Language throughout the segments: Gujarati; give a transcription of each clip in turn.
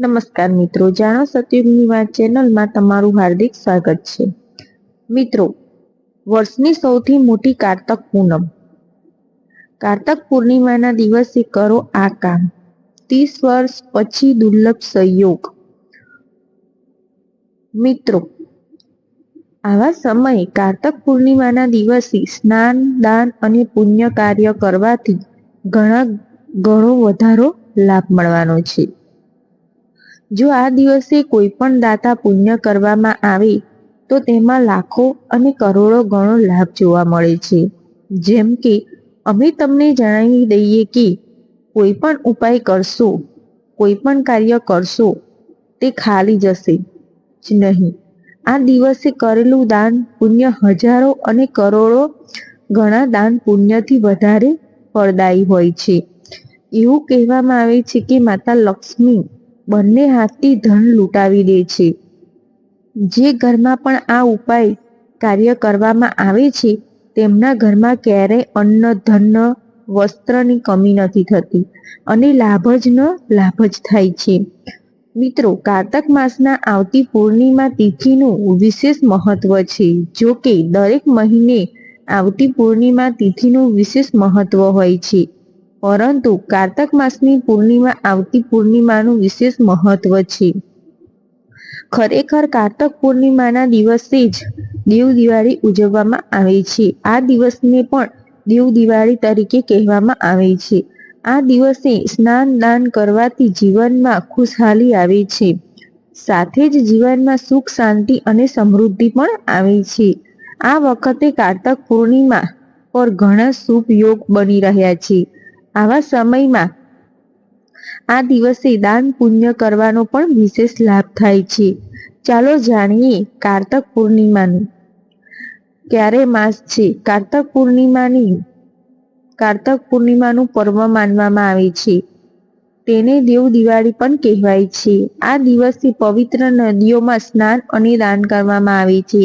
નમસ્કાર મિત્રો, જાણો સતયુગની વાત ચેનલમાં તમારું હાર્દિક સ્વાગત છે. મિત્રો, વર્ષની સૌથી મોટી કારતક પૂનમ. કારતક પૂર્ણિમાના દિવસે કરો આ કામ. ત્રીસ વર્ષ પછી દુર્લભ સંયોગ. મિત્રો, આવા સમયે કારતક પૂર્ણિમાના દિવસે સ્નાન, દાન અને પુણ્ય કાર્ય કરવાથી ઘણા, ઘણો વધારો લાભ મળવાનો છે. જો આ દિવસે કોઈ પણ દાતા પુણ્ય કરવામાં આવે, તો તેમાં લાખો અને કરોડો ગણો લાભ જોવા મળે છે. જેમ કે, અમે તમને જણાવી દઈએ કે કોઈ પણ ઉપાય કરશો કોઈ પણ કાર્ય કરશો, તે ખાલી જશે જ નહીં. આ દિવસે કરેલું દાન પુણ્ય હજારો અને કરોડો ઘણા દાન પુણ્યથી વધારે ફળદાયી હોય છે. એવું કહેવામાં આવે છે કે માતા લક્ષ્મી બંને હાથથી ધન લૂંટાવી દે છે. જે ઘરમાં પણ આ ઉપાય કાર્ય કરવામાં આવે છે, તેમના ઘરમાં ક્યારેય અન્ન, ધન, વસ્ત્રની કમી નથી થતી અને લાભ જ ન લાભ જ થાય છે. મિત્રો, કારતક માસના આવતી પૂર્ણિમા તિથિનું વિશેષ મહત્વ છે જો કે દરેક મહિને આવતી પૂર્ણિમા તિથિનું વિશેષ મહત્વ હોય છે. પરંતુ કારતક માસની પૂર્ણિમા આવતી પૂર્ણિમાનું વિશેષ મહત્વ છે. ખરેખર કારતક પૂર્ણિમાના દિવસે જ દેવ દિવાળી ઉજવવામાં આવે છે. આ દિવસને પણ દેવ દિવાળી તરીકે કહેવામાં આવે છે. આ દિવસે સ્નાન દાન કરવાથી જીવનમાં ખુશહાલી આવે છે. સાથે જ જીવનમાં સુખ, શાંતિ અને સમૃદ્ધિ પણ આવે છે. આ વખતે કારતક પૂર્ણિમા પર ઘણા શુભ યોગ બની રહ્યા છે. આવા સમયમાં આ દિવસે દાન પુણ્ય કરવાનો પણ વિશેષ લાભ થાય છે. ચાલો જાણીએ કારતક પૂર્ણિમાનું. ક્યારે માસ છે? કારતક પૂર્ણિમાની, કારતક પૂર્ણિમાનું પર્વ માનવામાં આવે છે. તેને દેવ દિવાળી પણ કહેવાય છે. આ દિવસે પવિત્ર નદીઓમાં સ્નાન અને દાન કરવામાં આવે છે.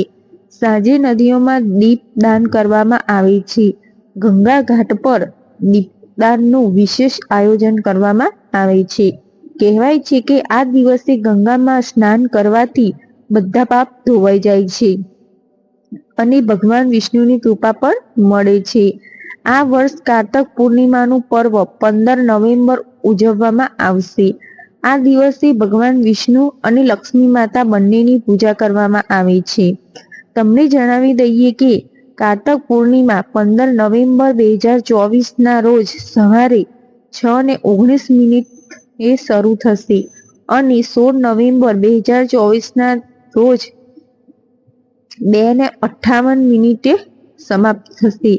સાંજે નદીઓમાં દીપ દાન કરવામાં આવે છે. ગંગા ઘાટ પર દીપદાનનું વિશેષ આયોજન કરવામાં આવે છે. કહેવાય છે કે આ દિવસે ગંગામાં સ્નાન કરવાથી બધા પાપ ધોવાઈ જાય છે અને ભગવાન વિષ્ણુની કૃપા પણ મળે છે. આ વર્ષ કારતક પૂર્ણિમાનું પર્વ પંદર નવેમ્બર ઉજવવામાં આવશે. આ દિવસે ભગવાન વિષ્ણુ અને લક્ષ્મી માતા બંનેની પૂજા કરવામાં આવે છે. તમને જણાવી દઈએ કે કારતક પૂર્ણિમા પંદર નવેમ્બર બે હજાર ચોવીસના રોજ સવારે છ ને ઓગણીસ મિનિટ એ શરૂ થશે અને સોળ નવેમ્બર બે હજાર ચોવીસના રોજ બે ને અઠ્ઠાવન મિનિટે સમાપ્ત થશે.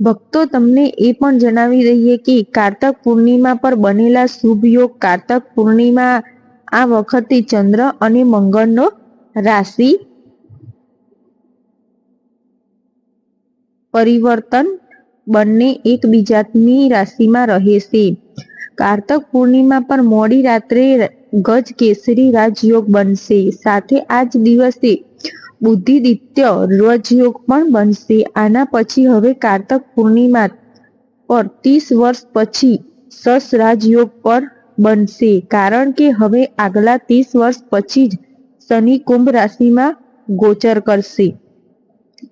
ભક્તો, તમને એ પણ જણાવી દઈએ કે કારતક પૂર્ણિમા પર બનેલા શુભ યોગ કારતક પૂર્ણિમા આ વખતે ચંદ્ર અને મંગળનો રાશિ પરિવર્તન બંને એકબીજાની રાશિમાં રહેશે કારતક પૂર્ણિમા પર મોડી રાત્રે ગજ કેસરી રાજયોગ બનશે. સાથે આ જ દિવસે બુદ્ધિદિત્ય રજયોગ પણ બનશે. આના પછી હવે કારતક પૂર્ણિમા પર ત્રીસ વર્ષ પછી સસ રાજયોગ પર બનશે. કારણ કે હવે આગલા ત્રીસ વર્ષ પછી જ શનિ કુંભ રાશિમાં ગોચર કરશે.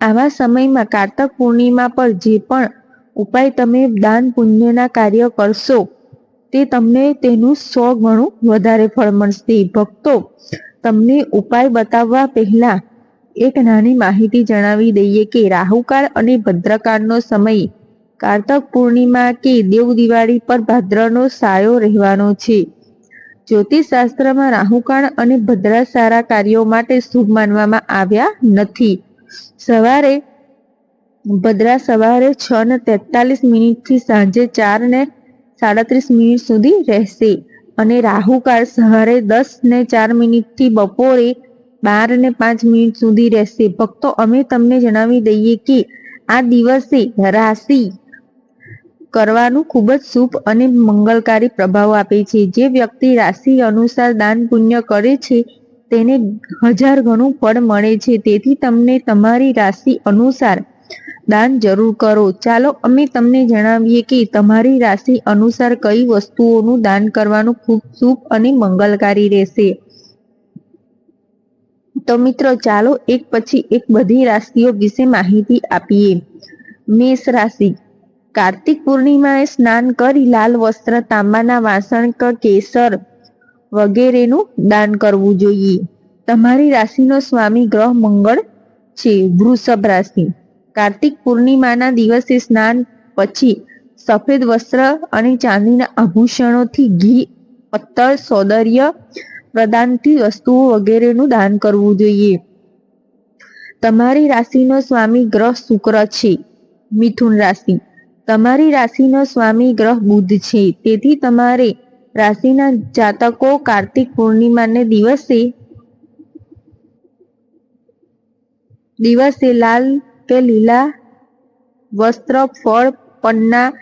આવા સમયમાં કારતક પૂર્ણિમા પર જે પણ ઉપાય તમે દાન પુણ્યના કાર્ય કરશો, તે તમને તેનું સો ગણું વધારે ફળ મળશે. ભક્તો, તમને ઉપાય બતાવવા પહેલા એક નાની માહિતી જણાવી દઈએ કે રાહુકાળ અને ભદ્રકાળનો સમય કારતક પૂર્ણિમા કે દેવ દિવાળી પર ભાદ્રનો સાયો રહેવાનો છે. જ્યોતિષ શાસ્ત્રમાં રાહુકાળ અને ભદ્રા સારા કાર્યો માટે શુભ માનવામાં આવ્યા નથી. સવારે, ભદ્રા સવારે છ ને તેતાલીસ મિનિટથી સાંજે ચાર ને સાડત્રીસ મિનિટ સુધી રહેશે અને રાહુકાળ સવારે દસ ને ચાર મિનિટથી બપોરે બાર ને પાંચ મિનિટ સુધી રહેશે. ભક્તો, અમે તમને જણાવી દઈએ કે આ દિવસે રાશિ કરવાનું ખૂબ જ શુભ અને મંગલકારી પ્રભાવ આપે છે. જે વ્યક્તિ રાશિ અનુસાર દાન પુણ્ય કરે છે તેને હજાર ગણું ફળ મળે છે. તેથી તમને તમારી રાશિ અનુસાર દાન જરૂર કરો. ચાલો અમે તમને જણાવીએ કે તમારી રાશિ અનુસાર કઈ વસ્તુઓનું દાન કરવાનું ખૂબ શુભ અને મંગલકારી રહેશે. તો મિત્રો, ચાલો એક પછી એક બધી રાશિઓ વિશે માહિતી આપીએ. મેષ રાશિ. કાર્તિક પૂર્ણિમાએ સ્નાન કરી લાલ વસ્ત્ર, તાંબાના વાસણ, કે, કેસર વગેરેનું દાન કરવું જોઈએ. તમારી રાશિનો સ્વામી ગ્રહ મંગળ છે, વૃષભ રાશિ. કાર્તિક પૂર્ણિમાના દિવસે સ્નાન પછી સફેદ વસ્ત્ર અને ચાંદીના આભૂષણોથી ઘી અત્તર સૌંદર્ય પ્રદાનથી વસ્તુઓ વગેરેનું દાન કરવું જોઈએ. તમારી રાશિનો સ્વામી ગ્રહ શુક્ર છે, મિથુન રાશિ. તમારી રાશિનો સ્વામી ગ્રહ બુધ છે, તેથી તમારે રાશિના જાતકો કાર્તિક પૂર્ણિમાને દિવસે દિવસે લાલ કે લીલા વસ્ત્ર, ફળ, પન્ના,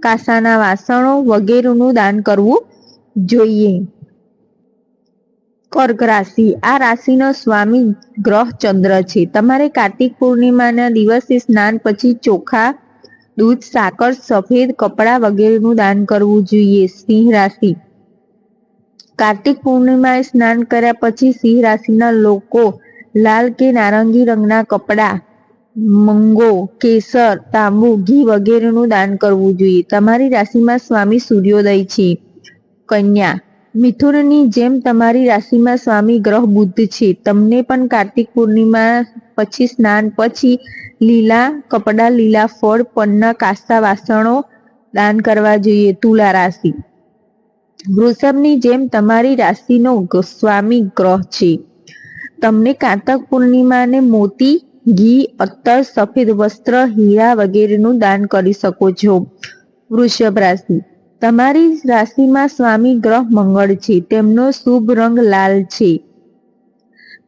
કાસાના વાસણો વગેરેનું દાન કરવું જોઈએ. કર્ક રાશિ. આ રાશિનો સ્વામી ગ્રહ ચંદ્ર છે. તમારે કાર્તિક પૂર્ણિમાના દિવસે સ્નાન પછી ચોખા દૂધ, સાકર, સફેદ કપડાં વગેરેનું દાન કરવું જોઈએ. સિંહ રાશિ. કાર્તિક પૂર્ણિમાએ સ્નાન કર્યા પછી સિંહ રાશિના લોકો લાલ કે નારંગી રંગના કપડાં, મંગો, કેસર, તાંબુ, ઘી વગેરેનું દાન કરવું જોઈએ. તમારી રાશિમાં સ્વામી સૂર્યોદય છે. કન્યા. મિથુનની જેમ તમારી રાશિમાં સ્વામી ગ્રહ બુદ્ધ છે. તમને પણ કાર્તિક પૂર્ણિમા પછી સ્નાન પછી લીલા કપડા, લીલા ફળ, પન્ના, કાસ્તા વાસણો દાન કરવા જોઈએ, તુલા રાશિ. વૃષભની જેમ તમારી રાશિનો સ્વામી ગ્રહ છે. તમને કાર્તક પૂર્ણિમાને મોતી, ઘી અત્તર સફેદ વસ્ત્ર, હીરા વગેરેનું દાન કરી શકો છો. વૃષભ રાશિ. તમારી રાશિમાં સ્વામી ગ્રહ મંગળ છે. તેમનો શુભ રંગ લાલ છે.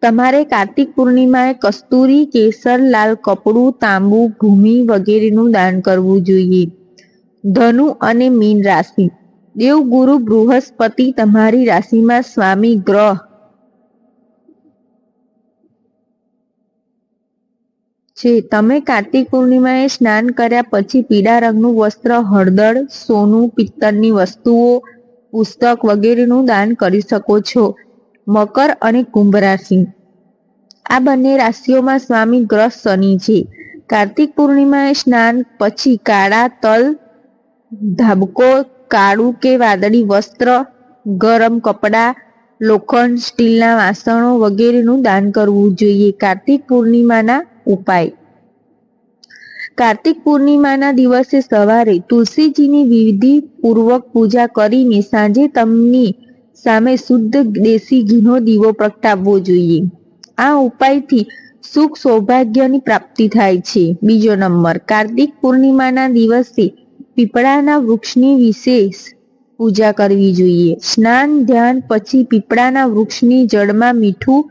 તમારે કાર્તિક પૂર્ણિમાએ કસ્તુરી, કેસર, લાલ કપડું, તાંબુ ભૂમિ વગેરેનું દાન કરવું જોઈએ. ધનુ અને મીન રાશિ. દેવગુરુ બૃહસ્પતિ તમારી રાશિમાં સ્વામી ગ્રહ. છે. તમે કાર્તિક પૂર્ણિમાએ સ્નાન કર્યા પછી પીળા રંગનું વસ્ત્ર, હળદર, સોનું, પિત્તળની વસ્તુઓ, પુસ્તક વગેરેનું દાન કરી શકો છો. મકર અને કુંભ રાશિ. આ બંને રાશિઓમાં સ્વામી ગ્રહ શનિ છે. કાર્તિક પૂર્ણિમાએ સ્નાન પછી કાળા તલ, ધાબકો, કાળું કે વાદળી વસ્ત્ર, ગરમ કપડાં, લોખંડ, સ્ટીલના વાસણો વગેરેનું દાન કરવું જોઈએ કાર્તિક પૂર્ણિમાના ઉપાય. કાર્તિક પૂર્ણિમાના દિવસે સવારે તુલસીજીની વિધિ પૂર્વક પૂજા કરીને સાંજે તમની સામે શુદ્ધ દેશી ઘીનો દીવો પ્રગટાવવો જોઈએ. આ ઉપાયથી સુખ સૌભાગ્યની પ્રાપ્તિ થાય છે. બીજો નંબર, કાર્તિક પૂર્ણિમાના દિવસે પીપળાના વૃક્ષની વિશેષ પૂજા કરવી જોઈએ. સ્નાન, ધ્યાન, પછી પીપળાના વૃક્ષની જળમાં મીઠું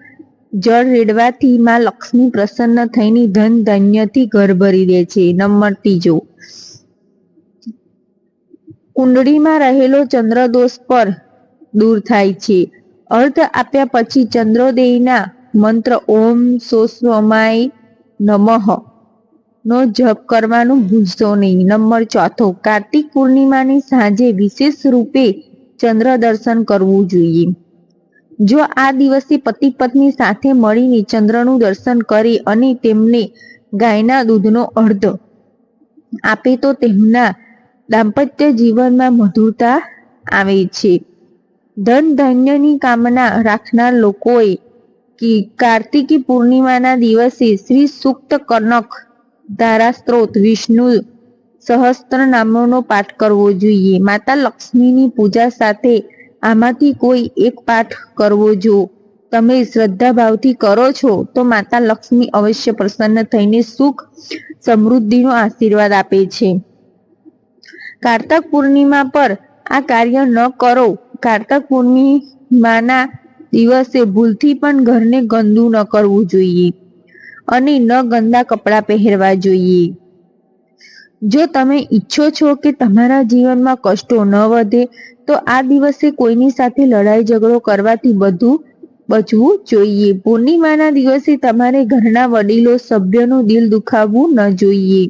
જળ રેડવાથી માં લક્ષ્મી પ્રસન્ન થઈને ધન ધન્યથી ઘર ભરી દે છે. નંબર ત્રીજો, કુંડળીમાં રહેલો ચંદ્રદોષ પર દૂર થાય છે. અર્થ આપ્યા પછી ચંદ્રોદયના મંત્ર ઓમ સોસ્વમાય નમઃ નો જપ કરવાનું ભૂલશો નહીં. નંબર ચોથો, કાર્તિક પૂર્ણિમાની સાંજે વિશેષ રૂપે ચંદ્ર દર્શન કરવું જોઈએ. જો આ દિવસે પતિ પત્ની સાથે મળીને ચંદ્રનું દર્શન કરી અને તેમને ગાયના દૂધનો અર્ધ આપે તો તેમના દાંપત્ય જીવનમાં મધુરતા આવે છે. ધન ધન્યની કામના રાખનાર લોકોએ કાર્તિકી પૂર્ણિમાના દિવસે શ્રી સુક્ત કનક ધારા સ્ત્રોત વિષ્ણુ સહસ્ત્ર નામોનો પાઠ કરવો જોઈએ. માતા લક્ષ્મીની પૂજા સાથે આમાંથી કોઈ એક પાઠ કરવો જો તમે શ્રદ્ધાભાવથી કરો છો, તો માતા લક્ષ્મી અવશ્ય પ્રસન્ન થઈને સુખ સમૃદ્ધિનો આશીર્વાદ આપે છે. કાર્તક પૂર્ણિમા પર આ કાર્ય ન કરો કાર્તક પૂર્ણિમાના દિવસે ભૂલથી પણ ઘરને ગંદુ ન કરવું જોઈએ અને ન ગંદા કપડાં પહેરવા જોઈએ. જો તમે ઈચ્છો છો કે તમારા જીવનમાં કષ્ટો ન વધે, તો આ દિવસે કોઈની સાથે લડાઈ ઝઘડો કરવાથી બધું બચવું જોઈએ. પૂર્ણિમાના દિવસે તમારે ઘરના વડીલો સભ્યનું દિલ દુખાવવું ન જોઈએ.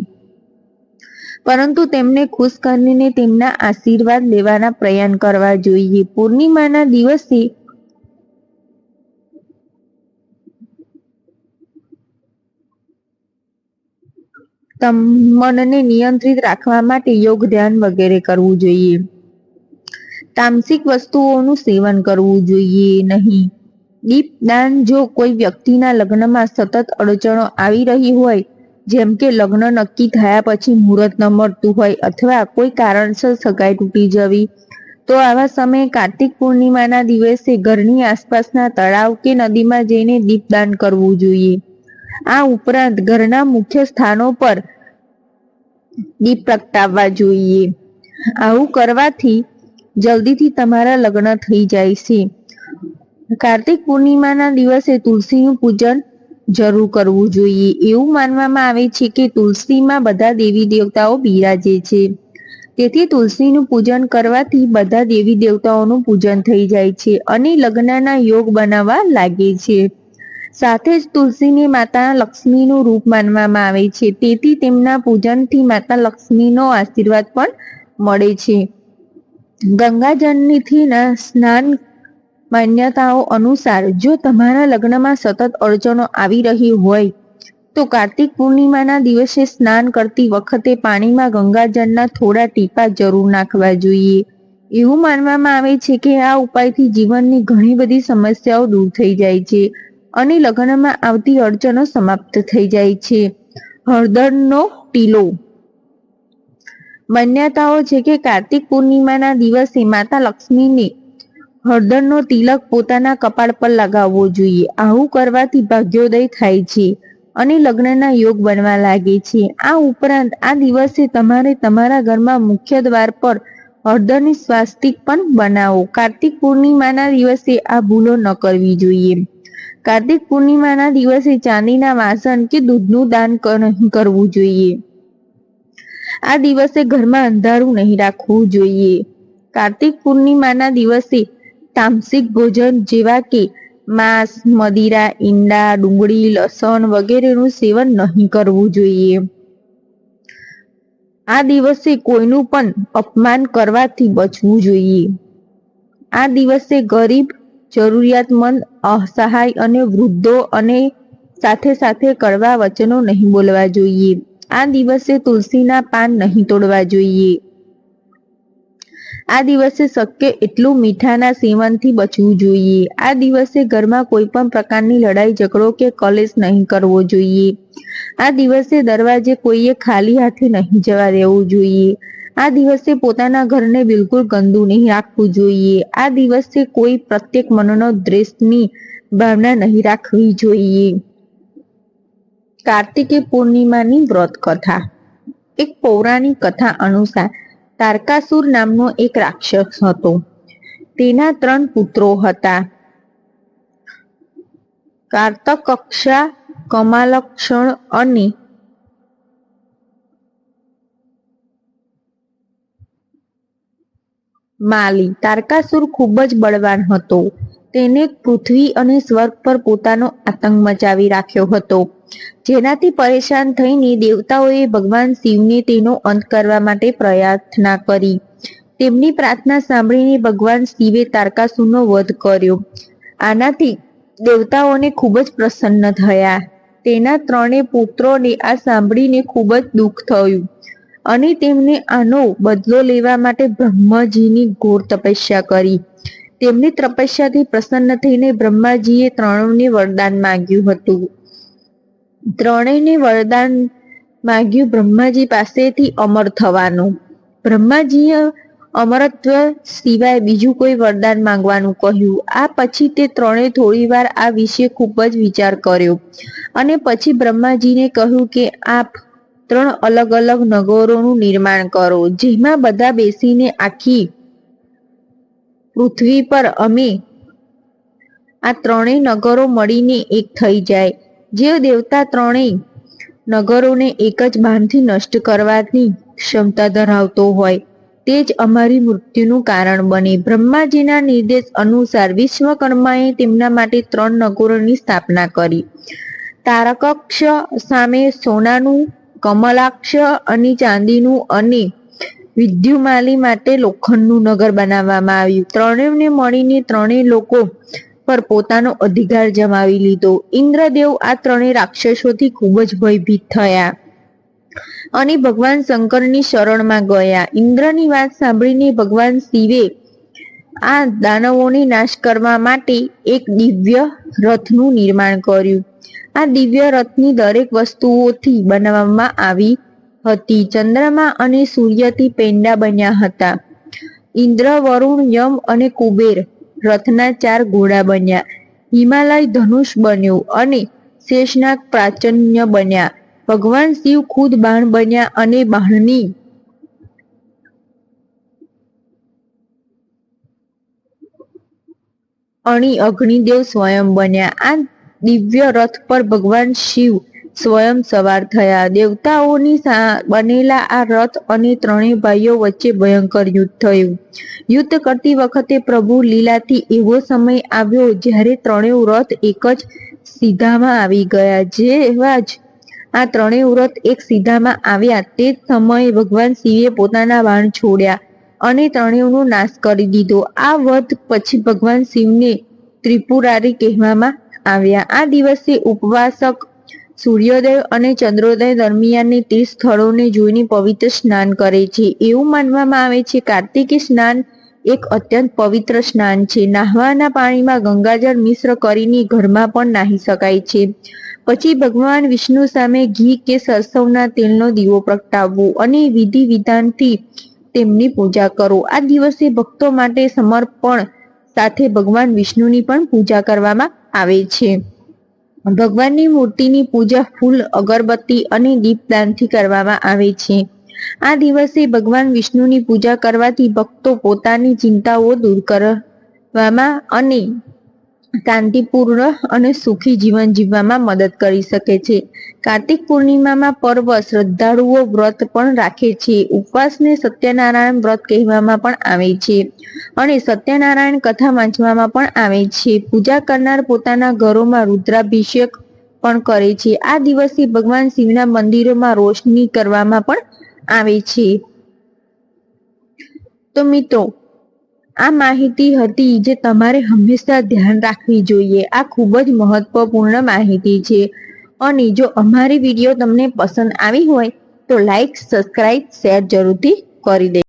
પરંતુ તેમને ખુશ કરીને તેમના આશીર્વાદ લેવાના પ્રયાસ કરવા જોઈએ. પૂર્ણિમાના દિવસે મનને નિયંત્રિત રાખવા માટે યોગ ધ્યાન વગેરે કરવું જોઈએ. તામસિક વસ્તુઓનું સેવન કરવું જોઈએ નહીં. દીપદાન જો કોઈ વ્યક્તિના લગ્નમાં સતત અડચણો આવી રહી હોય જેમ કે લગ્ન નક્કી થયા પછી મુહૂર્ત ન મળતું હોય અથવા કોઈ કારણસર સગાઈ તૂટી જવી, તો આવા સમયે કાર્તિક પૂર્ણિમાના દિવસે ઘરની આસપાસના તળાવ કે નદીમાં જઈને દીપદાન કરવું જોઈએ. આ ઉપરાંત ઘરના મુખ્ય સ્થાનો પર દીપ પ્રગટાવવા જોઈએ. આવું કરવાથી જલ્દીથી તમારા લગ્ન થઈ જાય છે. કાર્તિક પૂર્ણિમાના દિવસે તુલસીનું પૂજન જરૂર કરવું જોઈએ. એવું માનવામાં આવે છે કે તુલસીમાં બધા દેવી દેવતાઓ બિરાજે છે. તેથી તુલસીનું પૂજન કરવાથી બધા દેવી દેવતાઓનું પૂજન થઈ જાય છે અને લગ્નના યોગ બનાવવા લાગે છે. સાથે જ તુલસીને માતા લક્ષ્મીનું રૂપ માનવામાં આવે છે. તેથી તેમના પૂજનથી માતા લક્ષ્મીનો આશીર્વાદ પણ મળે છે. ગંગાજળથી સ્નાન માન્યતાઓ અનુસાર જો તમારા લગ્નમાં સતત અડચણો આવી રહી હોય, તો કાર્તિક પૂર્ણિમાના દિવસે સ્નાન કરતી વખતે પાણીમાં ગંગાજળના થોડા ટીપા જરૂર નાખવા જોઈએ. એવું માનવામાં આવે છે કે આ ઉપાયથી જીવનની ઘણી બધી સમસ્યાઓ દૂર થઈ જાય છે અને લગ્નમાં આવતી અડચણો સમાપ્ત થઈ જાય છે. હળદરનો ટીલો. માન્યતાઓ છે કે કાર્તિક પૂર્ણિમાના દિવસે માતા લક્ષ્મીને હળદરનો તિલક પોતાના કપાળ પર લગાવવો જોઈએ. આવું કરવાથી ભાગ્યોદય થાય છે અને લગ્નના યોગ બનવા લાગે છે. આ ઉપરાંત આ દિવસે તમારે તમારા ઘરમાં મુખ્ય દ્વાર પર હળદરની સ્વાસ્તિક પણ બનાવો. કાર્તિક પૂર્ણિમાના દિવસે આ ભૂલો ન કરવી જોઈએ. કાર્તિક પૂર્ણિમાના દિવસે ચાંદીના વાસણ કે દૂધનું દાન કરવું જોઈએ. આ દિવસે ઘરમાં અંધારું નહીં રાખવું જોઈએ. કાર્તિક પૂર્ણિમાના દિવસે તામસિક ભોજન જેવા કે માંસ, મદિરા, ઈંડા, ડુંગળી, લસણ વગેરેનું સેવન નહીં કરવું જોઈએ. આ દિવસે કોઈનું પણ અપમાન કરવાથી બચવું જોઈએ. આ દિવસે ગરીબ, જરૂરિયાતમંદ, અસહાય અને વૃદ્ધો અને સાથે સાથે કડવા વચનો નહીં બોલવા જોઈએ. આ દિવસે તુલસીના પાન નહીં તોડવા જોઈએ. આ દિવસે શક્ય એટલું મીઠાના સેવનથી બચવું જોઈએ. આ દિવસે ઘરમાં કોઈ પણ પ્રકારની લડાઈ, ઝઘડો કે કલેશ નહીં કરવો જોઈએ. આ દિવસે દરવાજે કોઈએ ખાલી હાથે નહીં જવા દેવું જોઈએ. આ દિવસે પોતાના ઘરને બિલકુલ ગંદુ નહીં રાખવું જોઈએ. આ દિવસે કોઈ પ્રત્યેક મનનો દ્વેષની ભાવના નહીં રાખવી જોઈએ. કાર્તિકે પૂર્ણિમાની વ્રત કથા. એક પૌરાણિક કથા અનુસાર તારકાસુર નામનો એક રાક્ષસ હતો. તેના ત્રણ પુત્રો હતા. કાર્તકક્ષા, કમાલક્ષણ અને માલી. તારકાસુર ખૂબ જ બળવાન હતો. તેને પૃથ્વી અને સ્વર્ગ પર પોતાનો આતંક મચાવી રાખ્યો હતો. જેનાથી પરેશાન થઈને દેવતાઓએ ભગવાન શિવને તેનો અંત કરવા માટે પ્રાર્થના કરી. તેમની પ્રાર્થના સાંભળીને ભગવાન શિવે તારકાસુરનો વધ કર્યો. આનાથી દેવતાઓને ખૂબ જ પ્રસન્ન થયા. તેના ત્રણેય પુત્રોને આ સાંભળીને ખૂબ જ દુઃખ થયું અને તેમને આનો બદલો લેવા માટે બ્રહ્માજીની ઘોર તપસ્યા કરી. તેમની તપસ્યાથી પ્રસન્ન થઈને બ્રહ્માજીએ ત્રણેયને વરદાન માંગ્યું હતું. ત્રણેયને વરદાન માંગ્યું બ્રહ્માજી પાસેથી અમર થવાનું. બ્રહ્માજીએ અમરત્વ સિવાય બીજું કોઈ વરદાન માંગવાનું કહ્યું. આ પછી તે ત્રણે થોડી વાર આ વિશે ખૂબ જ વિચાર કર્યો અને પછી બ્રહ્માજીને કહ્યું કે આપ ત્રણ અલગ અલગ નગરોનું નિર્માણ કરો, જેમાં બધા બેસીને આખી પૃથ્વી પર અમે આ ત્રણેય નગરો મળીને એક થઈ જાય. જે દેવતા ત્રણેય નગરોને એક જ બાણથી નષ્ટ કરવાની ક્ષમતા ધરાવતો હોય, તે જ અમારી મૃત્યુનું કારણ બને. બ્રહ્માજીના નિર્દેશ અનુસાર વિશ્વકર્માએ તેમના માટે ત્રણ નગરોની સ્થાપના કરી. તારકક્ષ સામે સોનાનું, કમલાક્ષ અને ચાંદીનું અને વિદ્યુમાલી માટે લોખંડનું નગર બનાવવામાં આવ્યું. ત્રણેયને મળીને ત્રણેય લોકો પર પોતાનો અધિકાર જમાવી લીધો. ઇન્દ્રદેવ આ ત્રણેય રાક્ષસોથી ખૂબ જ ભયભીત થયા અને ભગવાન શંકરની શરણમાં ગયા. ઇન્દ્રની વાત સાંભળીને ભગવાન શિવે આ દાનવોને નાશ કરવા માટે એક દિવ્ય રથનું નિર્માણ કર્યું. આ દિવ્ય રથની દરેક વસ્તુઓથી બનાવવામાં આવી હતી. ચંદ્રમા અને સૂર્યથી પેંડા બન્યા હતા. ઇન્દ્ર, વરુણ, યમ અને કુબેર રથના ચાર ઘોડા બન્યા. હિમાલય ધનુષ બન્યું અને શેષનાગ પ્રાચન્ય બન્યા. ભગવાન શિવ ખુદ બાણ બન્યા અને બાણની અણી અગ્નિદેવ સ્વયં બન્યા. આ દિવ્ય રથ પર ભગવાન શિવ સ્વયં સવાર થયા. દેવતાઓની બનેલા આ રથ અને ત્રણેય ભાઈઓ વચ્ચે ભયંકર યુદ્ધ થયું. યુદ્ધ કરતી વખતે પ્રભુ લીલાથી એવો સમય આવ્યો જ્યારે ત્રણેય રથ એક જ સીધામાં આવી ગયા. જેવા જ આ ત્રણેય રથ એક સીધામાં આવ્યા તે જ સમયે ભગવાન શિવે પોતાના બાણ છોડ્યા અને ત્રણેયનો નાશ કરી દીધો. આ વધ પછી ભગવાન શિવને ત્રિપુરારી કહેવામાં આવ્યા. આ દિવસે ઉપવાસક સૂર્યોદય અને ચંદ્રોદય દરમિયાનની તે સ્થળોને જોઈને પવિત્ર સ્નાન કરે છે. એવું માનવામાં આવે છે, કાર્તિકી સ્નાન એક અત્યંત પવિત્ર સ્નાન છે. નાહવાના પાણીમાં ગંગાજળ મિશ્ર કરીને ઘરમાં પણ નાહી શકાય છે. પછી ભગવાન વિષ્ણુ સામે ઘી કે સરસવના તેલનો દીવો પ્રગટાવવો અને વિધિ વિધાનથી તેમની પૂજા કરો. આ દિવસે ભક્તો માટે સમર્પણ સાથે ભગવાન વિષ્ણુની પણ પૂજા કરવામાં આવે છે. ભગવાનની મૂર્તિની પૂજા ફૂલ, અગરબત્તી અને દીપદાનથી કરવામાં આવે છે. આ દિવસે ભગવાન વિષ્ણુની પૂજા કરવાથી ભક્તો પોતાની ચિંતાઓ દૂર કરવામાં અને શાંતિપૂર્ણ અને સુખી જીવન જીવવામાં મદદ કરી શકે છે. કાર્તિક પૂર્ણિમામાં પર્વ શ્રદ્ધાળુઓ વ્રત પણ રાખે છે. ઉપવાસને સત્યનારાયણ વ્રત કહેવામાં પણ આવે છે અને સત્યનારાયણ કથા વાંચવામાં પણ આવે છે. પૂજા કરનાર પોતાના ઘરોમાં રુદ્રાભિષેક પણ કરે છે. આ દિવસે ભગવાન શિવના મંદિરોમાં રોશની કરવામાં પણ આવે છે. તો મિત્રો આ માહિતી હતી જે તમારે હંમેશા ધ્યાન રાખવી જોઈએ. આ ખૂબ જ મહત્વપૂર્ણ માહિતી છે. અને જો અમારી વીડિયો તમને પસંદ આવી હોય તો લાઈક સબસ્ક્રાઇબ શેર જરૂરથી કરી દે